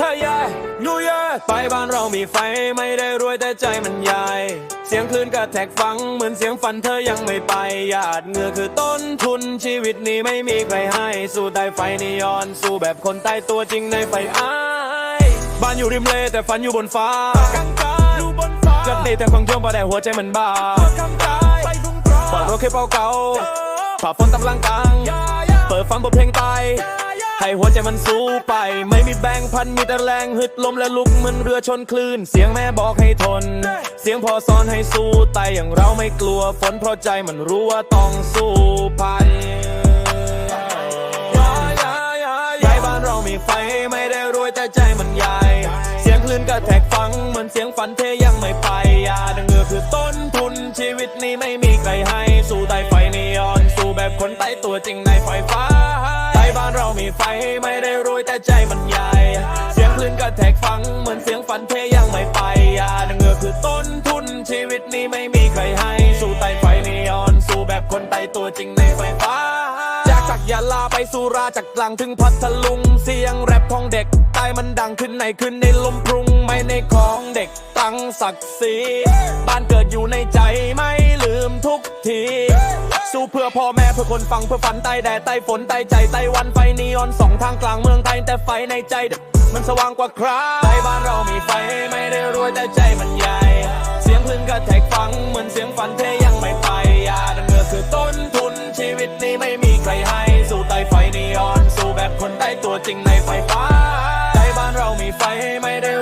ธอใหญ่นูเยอไปบ้านเรามีไฟไม่ได้รวยแต่ใจมันใหญ่เสียงคลื่นกระแทกฟังเหมือนเสียงฝันเธอยังไม่ไปหยาดเหงื่อคือต้นทุนชีวิตนี้ไม่มีใครให้สู้ใต้ไฟนีออนสู้แบบคนใต้ตัวจริงในไฟอ้ายบ้านอยู่ริมเลแต่ฝันอยู่บนฟ้าอยู่บนฟ้าจัดดีแต่ฟังท่วงพอแต่หัวใจมันบ้าเปิดรถแค่เป่าเก่าผ่าฝนตำลังกลางเปิดฟังบทเพลงไตาย ให้หัวใจมันสู้ไป ไม่มีแบงพันมีแต่แรงฮึดลมและลุกเหมือนเรือชนคลื่น เสียงแม่บอกให้ทน เสียงพ่อสอนให้สู้ไต่อย่างเราไม่กลัวฝนเพราะใจมันรู้ว่าต้องสู้ภัยใหญ่บ้านเรามีไฟไม่ได้รวยแต่ใจมันใหญ่ เสียงคลื่นกระแทกฟังเหมือนเสียงฝันเทยังไม่ไปยาดังเงือคือต้นทุนชีวิตนี้ไม่มีใครให้ สู้ใต้ไฟนีออน สู้แบบคนใต้ตัวจริงในไฟฟ้า ไฟไม่ได้รวยแต่ใจมันใหญ่ เสียงคลื่นกระแทกฟัง เหมือนเสียงฝันเทยังไม่ไปยาดังเงือคือต้นทุนชีวิตนี้ไม่มีใครให้ สู้ใต้ไฟนีออน สู้แบบคนใต้ตัวจริงในไฟฟ้า จากจากยาลาไปสุราจากกลางถึงพัทลุง เสียงแรปของเด็กใต้มันดังขึ้นในขึ้นในลมปรุงไม่ในของเด็กตั้งศักดิ์ศรีบ้านเกิดอยู่ในใจไม่ลืมทุกที สู้เพื่อพ่อแม่เพื่อคนฟังเพื่อฝันใต้แดดใต้ฝนใต้ใจใต้วันไฟนีออนสองทางกลางเมืองไทยแต่ไฟในใจมันสว่างกว่าใครใต้บ้านเรามีไฟไม่ได้รวยแต่ใจมันใหญ่ เสียงพึ่งก็แทกฟังเหมือนเสียงฝันเทยังไม่ไปยาดังเงือคือต้นทุนชีวิตนี้ไม่มีใครให้ สู้ใต้ไฟนีออน สู้แบบคนใต้ตัวจริงในไฟฟ้าใต้บ้านเรามีไฟไม่ได้